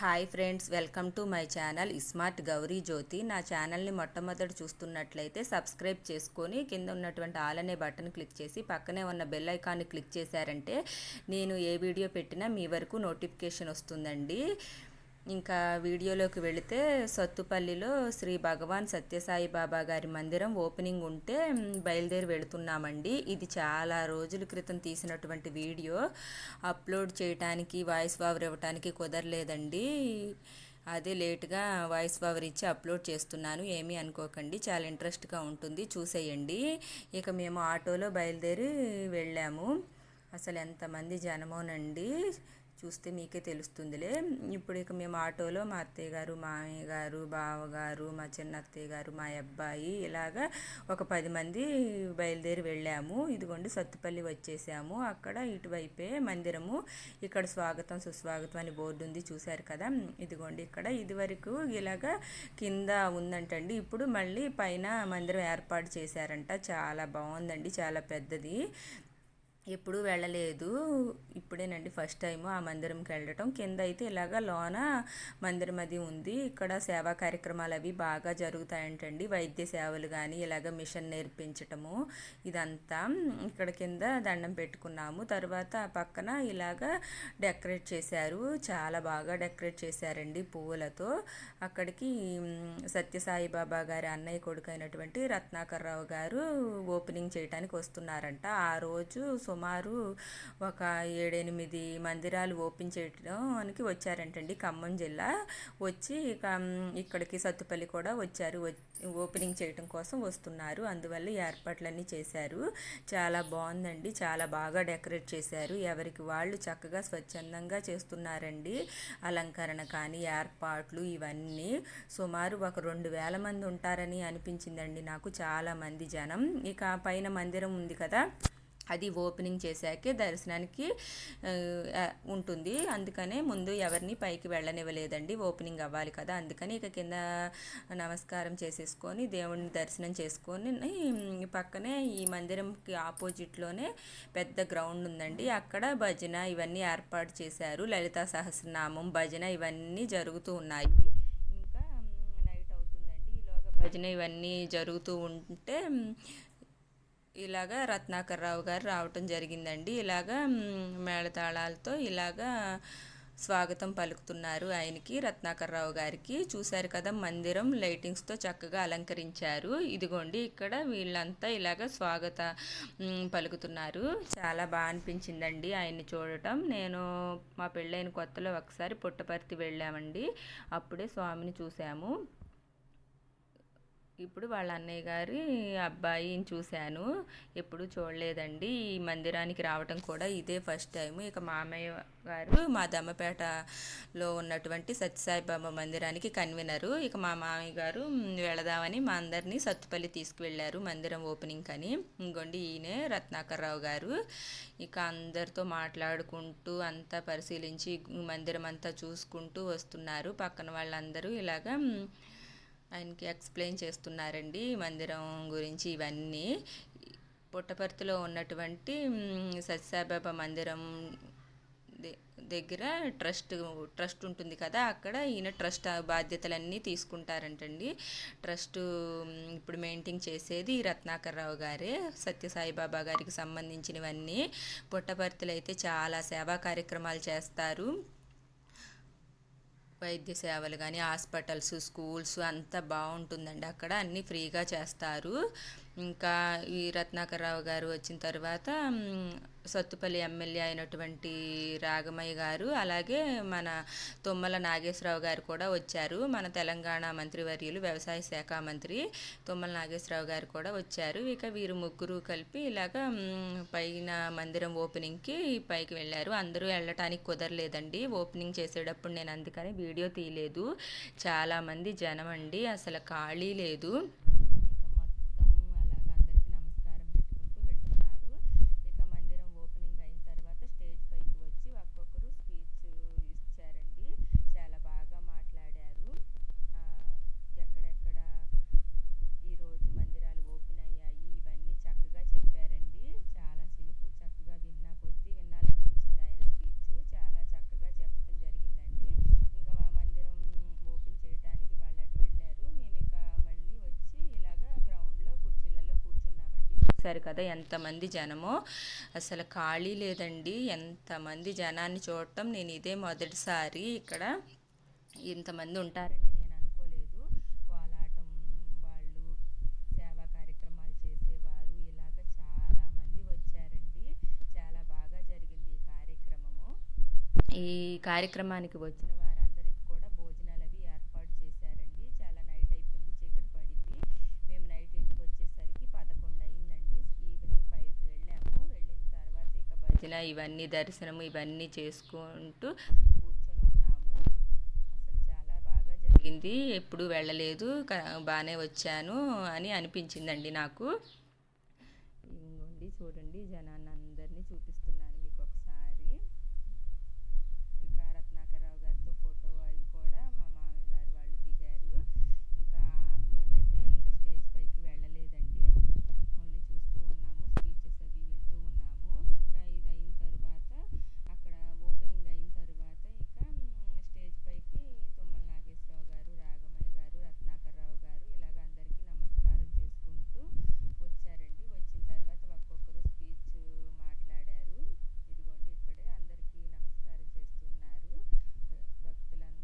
Hi friends welcome to my channel smart Gowri Jyothi. నా ఛానల్ని మొట్టమొదటి చూస్తున్నట్లయితే సబ్స్క్రైబ్ చేసుకొని కింద ఉన్నటువంటి ఆల్ అనే బటన్ క్లిక్ చేసి పక్కనే ఉన్న బెల్ ఐకాన్ని క్లిక్ చేశారంటే నేను ఏ వీడియో పెట్టినా మీ వరకు నోటిఫికేషన్ వస్తుందండి. ఇంకా వీడియోలోకి వెళితే సత్తుపల్లిలో శ్రీ భగవాన్ సత్యసాయి బాబా గారి మందిరం ఓపెనింగ్ ఉంటే బయలుదేరి వెళుతున్నామండి. ఇది చాలా రోజుల క్రితం తీసినటువంటి వీడియో. అప్లోడ్ చేయటానికి వాయిస్ ఓవర్ ఇవ్వటానికి కుదరలేదండి. అదే లేట్గా వాయిస్ ఓవర్ ఇచ్చి అప్లోడ్ చేస్తున్నాను. ఏమీ అనుకోకండి. చాలా ఇంట్రెస్ట్గా ఉంటుంది. చూసేయండి. ఇక మేము ఆటోలో బయలుదేరి వెళ్ళాము. అసలు ఎంతమంది జనమోనండి. చూస్తే మీకే తెలుస్తుందిలే. ఇప్పుడు ఇక మేము ఆటోలో మా అత్తయ్య గారు మామయ్య గారు బావగారు మా చిన్న అత్తయ్య గారు మా అబ్బాయి ఇలాగా ఒక పది మంది బయలుదేరి వెళ్ళాము. ఇదిగోండి సత్తుపల్లి వచ్చేసాము. అక్కడ ఇటువైపే మందిరము. ఇక్కడ స్వాగతం సుస్వాగతం అని బోర్డు ఉంది. చూశారు కదా? ఇదిగోండి ఇక్కడ. ఇదివరకు ఇలాగా కింద ఉందంటండి. ఇప్పుడు మళ్ళీ పైన మందిరం ఏర్పాటు చేశారంట. చాలా బాగుందండి. చాలా పెద్దది. ఎప్పుడూ వెళ్ళలేదు. ఇప్పుడేనండి ఫస్ట్ టైం ఆ మందిరంకి వెళ్ళటం. కింద అయితే ఇలాగ లోన మందిరం అది ఉంది. ఇక్కడ సేవా కార్యక్రమాలు అవి బాగా జరుగుతాయంటండి. వైద్య సేవలు కానీ ఇలాగ మిషన్ నేర్పించటము ఇదంతా ఇక్కడ కింద దండం పెట్టుకున్నాము. తర్వాత ఆ పక్కన ఇలాగ డెకరేట్ చేశారు. చాలా బాగా డెకరేట్ చేశారండి పువ్వులతో. అక్కడికి మ్, సత్యసాయి బాబా గారి అన్నయ్య కొడుకు అయినటువంటి రత్నాకర్ రావు గారు ఓపెనింగ్ చేయడానికి వస్తున్నారంట. ఆ రోజు సుమారు ఒక ఏడెనిమిది మందిరాలు ఓపెన్ చేయడానికి వచ్చారంటండి ఖమ్మం జిల్లా. వచ్చి ఇక ఇక్కడికి సత్తుపల్లి కూడా వచ్చారు. ఓపెనింగ్ చేయడం కోసం వస్తున్నారు. అందువల్ల ఏర్పాట్లన్నీ చేశారు. చాలా బాగుందండి. చాలా బాగా డెకరేట్ చేశారు. ఎవరికి వాళ్ళు చక్కగా స్వచ్ఛందంగా చేస్తున్నారండి. అలంకరణ కానీ ఏర్పాట్లు ఇవన్నీ. సుమారు ఒక రెండు వేల మంది ఉంటారని అనిపించిందండి నాకు. చాలా మంది జనం. ఇక పైన మందిరం ఉంది కదా. అది ఓపెనింగ్ చేశాకే దర్శనానికి ఉంటుంది. అందుకనే ముందు ఎవరిని పైకి వెళ్ళనివ్వలేదండి. ఓపెనింగ్ అవ్వాలి కదా. అందుకని ఇక కింద నమస్కారం చేసేసుకొని దేవుడిని దర్శనం చేసుకొని పక్కనే ఈ మందిరంకి ఆపోజిట్లోనే పెద్ద గ్రౌండ్ ఉందండి. అక్కడ భజన ఇవన్నీ ఏర్పాటు చేశారు. లలితా సహస్రనామం భజన ఇవన్నీ జరుగుతూ ఉన్నాయి. ఇంకా నైట్ అవుతుందండి. ఈలోగా భజన ఇవన్నీ జరుగుతూ ఉంటే ఇలాగా రత్నాకర్ రావు గారు రావటం జరిగిందండి. ఇలాగా మేళతాళాలతో ఇలాగా స్వాగతం పలుకుతున్నారు ఆయనకి రత్నాకర్ రావు గారికి. చూశారు కదా మందిరం లైటింగ్స్తో చక్కగా అలంకరించారు. ఇదిగోండి ఇక్కడ వీళ్ళంతా ఇలాగ స్వాగత పలుకుతున్నారు. చాలా బాగా అనిపించిందండి ఆయన్ని చూడటం. నేను మా పెళ్ళైన కొత్తలో ఒకసారి పుట్టపర్తి వెళ్ళామండి. అప్పుడే స్వామిని చూసాము ఇప్పుడు వాళ్ళ అన్నయ్య గారి అబ్బాయిని చూశాను. ఎప్పుడు చూడలేదండి. ఈ మందిరానికి రావటం కూడా ఇదే ఫస్ట్ టైం ఇక మామయ్య గారు మా దమ్మపేటలో ఉన్నటువంటి సత్యసాయిబాబా మందిరానికి కన్వీనరు. ఇక మా మామయ్య గారు వెళదామని మా అందరినీ సత్తుపల్లి తీసుకువెళ్ళారు మందిరం ఓపెనింగ్ అని. ఇంకోండి ఈయనే రత్నాకర్ రావు గారు. ఇక అందరితో మాట్లాడుకుంటూ అంతా పరిశీలించి మందిరం అంతా చూసుకుంటూ వస్తున్నారు. పక్కన వాళ్ళందరూ ఇలాగా ఆయనకి ఎక్స్ప్లెయిన్ చేస్తున్నారండి మందిరం గురించి ఇవన్నీ. పుట్టపర్తిలో ఉన్నటువంటి సత్యసాయిబాబా మందిరం ద- దగ్గర ట్రస్ట్ ట్రస్ట్ ఉంటుంది కదా అక్కడ ఈయన ట్రస్ట్ బాధ్యతలన్నీ తీసుకుంటారంటండి. ట్రస్ట్ ఇప్పుడు మెయింటైన్ చేసేది రత్నాకర్ రావు గారే సత్యసాయిబాబా గారికి సంబంధించినవన్నీ. పుట్టపర్తిలో అయితే చాలా సేవా కార్యక్రమాలు చేస్తారు. వైద్య సేవలు కానీ హాస్పిటల్స్ స్కూల్స్ అంతా బాగుంటుందండి. అక్కడ అన్నీ ఫ్రీగా చేస్తారు. ఇంకా ఈ రత్నాకరరావు గారు వచ్చిన తర్వాత సత్తుపల్లి ఎమ్మెల్యే అయినటువంటి రాగమయ్య గారు అలాగే మన తుమ్మల నాగేశ్వరరావు గారు కూడా వచ్చారు. మన తెలంగాణ మంత్రివర్యులు వ్యవసాయ శాఖ మంత్రి తుమ్మల నాగేశ్వరరావు గారు కూడా వచ్చారు. ఇక వీరు ముగ్గురు కలిపి ఇలాగ పైన మందిరం ఓపెనింగ్కి పైకి వెళ్ళారు. అందరూ వెళ్ళటానికి కుదరలేదండి. ఓపెనింగ్ చేసేటప్పుడు నేను అందుకని వీడియో తీయలేదు. చాలామంది జనం అండి. అసలు ఖాళీ లేదు ఇక మొత్తం అలాగ అందరికీ నమస్కారం పెట్టుకుంటూ వెళ్తున్నారు ఇక మందిరం ఓపెనింగ్ అయిన తర్వాత స్టేజ్ పైకి వచ్చి ఒక్కొక్కరు స్పీచ్ ఇచ్చారండి చాలా బాగా మాట్లాడారు ఆ, ఎక్కడెక్కడ ఈరోజు మందిరాలు ఓపెన్ అయ్యాయి ఇవన్నీ చక్కగా చెప్పారండి చాలాసేపు చక్కగా విన్నా కొద్దీ వినాలనిపించింది ఆయన స్పీచ్ చాలా చక్కగా చెప్పడం జరిగిందండి ఇంకా మా చూశారు కదా ఎంతమంది జనమో. అసలు ఖాళీ లేదండి ఎంతమంది జనాన్ని చూడటం. నేను ఇదే మొదటిసారి ఇక్కడ ఇంతమంది ఉంటారని నేను అనుకోలేదు. కోలాటం వాళ్ళు సేవా కార్యక్రమాలు చేసేవారు. ఇలాగ చాలామంది వచ్చారండి. చాలా బాగా జరిగింది ఈ కార్యక్రమము. ఈ కార్యక్రమానికి వచ్చిన ఇక ఇవన్నీ దర్శనము ఇవన్నీ చేసుకుంటూ కూర్చొని ఉన్నాము. అసలు చాలా బాగా జరిగింది. ఎప్పుడు వెళ్ళలేదు బాగానే వచ్చాను అని అనిపించిందండి నాకు. ఇంకోండి చూడండి జనాలు అందరినీ చూపిస్తున్నాను మీకు ఒకసారి ఇక రత్నాకరరావు గారితో ఫోటో అవి కూడా మా మామయ్య గారు వాళ్ళు దిగారు ఇంకా మేమైతే ఇంకా స్టేజ్ పైకి వెళ్ళలేదండి ఓన్లీ చూస్తూ ఉన్నాము స్పీచెస్ అవి వింటూ ఉన్నాము ఇంకా ఇది అయిన తర్వాత అక్కడ ఓపెనింగ్ అయిన తర్వాత ఇక మ్, స్టేజ్ పైకి తుమ్మల నాగేశ్వరరావు గారు రాగమయ్య గారు రత్నాకరరావు గారు ఇలాగ అందరికీ నమస్కారం చేసుకుంటూ వచ్చారండి వచ్చిన తర్వాత ఒక్కొక్కరు స్పీచ్ మాట్లాడారు ఇదిగోండి ఇక్కడే అందరికీ నమస్కారం చేస్తున్నారు భ- భక్తులందరూ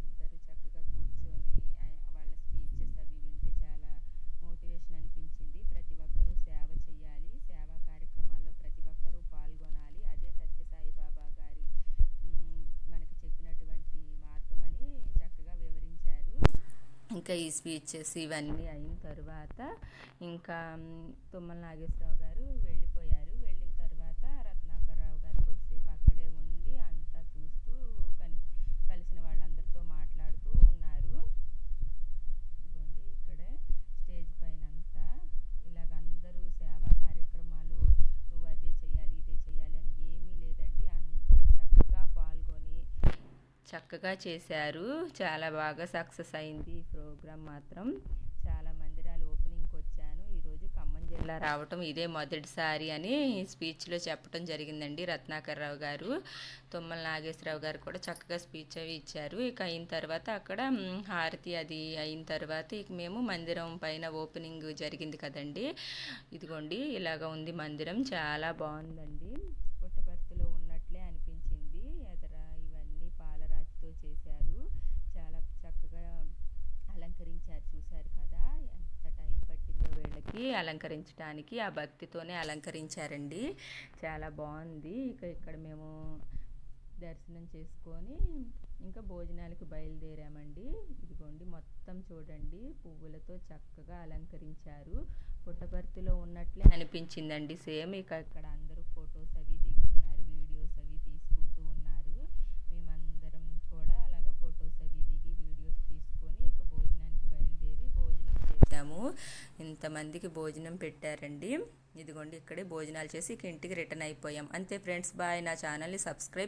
చక్కగా కూర్చొని ఆ- వాళ్ళ స్పీచెస్ అవి వింటే చాలా మోటివేషన్ అనిపించింది ప్రతి ఒక్కరూ సేవ చేయాలి సేవా కార్యక్రమాల్లో ప్రతి ఒక్కరూ పాల్గొనాలి అదే సత్యసాయి బాబా గారి మ్, మనకి చెప్పినటువంటి మార్గమని చక్కగా వివరించారు ఇంకా ఈ స్పీచెస్ ఇవన్నీ అయిన తర్వాత ఇంకా తుమ్మల నాగేశ్వరరావు గారు వెళ్ళిపోయారు వెళ్ళిన తర్వాత రత్నాకరరావు గారు కొద్దిసేపు అక్కడే ఉండి అంతా చూస్తూ కని కలిసిన వాళ్ళందరితో మాట్లాడుతూ ఉన్నారు ఇదిగోండి ఇక్కడే స్టేజ్ పైన అంతా ఇలాగ అందరూ సేవా కార్యక్రమాలు నువ్వు అదే చేయాలి ఇదే చేయాలి అని ఏమీ లేదండి అందరూ చక్కగా పాల్గొని చక్కగా చేశారు. చాలా బాగా సక్సెస్ అయింది ఈ ప్రోగ్రాం మాత్రం. చాలా మందిరాలు ఓపెనింగ్కి వచ్చాను. ఈరోజు ఖమ్మం జిల్లా రావటం ఇదే మొదటిసారి అని స్పీచ్లో చెప్పడం జరిగిందండి రత్నాకర్రావు గారు. తుమ్మల నాగేశ్వరరావు గారు కూడా చక్కగా స్పీచ్ అవి ఇచ్చారు. ఇక అయిన తర్వాత అక్కడ హారతి అది అయిన తర్వాత ఇక మేము మందిరం పైన ఓపెనింగ్ జరిగింది కదండి. ఇదిగోండి ఇలాగ ఉంది మందిరం. చాలా బాగుందండి పుట్టపర్తిలో ఉన్నట్లే అనిపించింది ఎదర ఇవన్నీ పాలరాతితో చేశారు చాలా చక్కగా అలంకరించారు చూశారు కదా ఎంత టైం పట్టిందో వీళ్ళకి అలంకరించడానికి ఆ భక్తితోనే అలంకరించారండి. చాలా బాగుంది. ఇక ఇక్కడ మేము దర్శనం చేసుకొని ఇంకా భోజనాలకు బయలుదేరామండి. ఇదిగోండి మొత్తం చూడండి. పువ్వులతో చక్కగా అలంకరించారు. పుట్టపర్తిలో ఉన్నట్లే అనిపించిందండి. సేమ్ ఇక ఇక్కడ అందరూ ఫొటోస్ అవి దిగి చేసాము ఇంతమందికి భోజనం పెట్టారండి. ఇదిగోండి ఇక్కడే భోజనాలు చేసి ఇక ఇంటికి రిటర్న్ అయిపోయాం. అంతే ఫ్రెండ్స్ బాయ్. నా ఛానల్ని సబ్స్క్రైబ్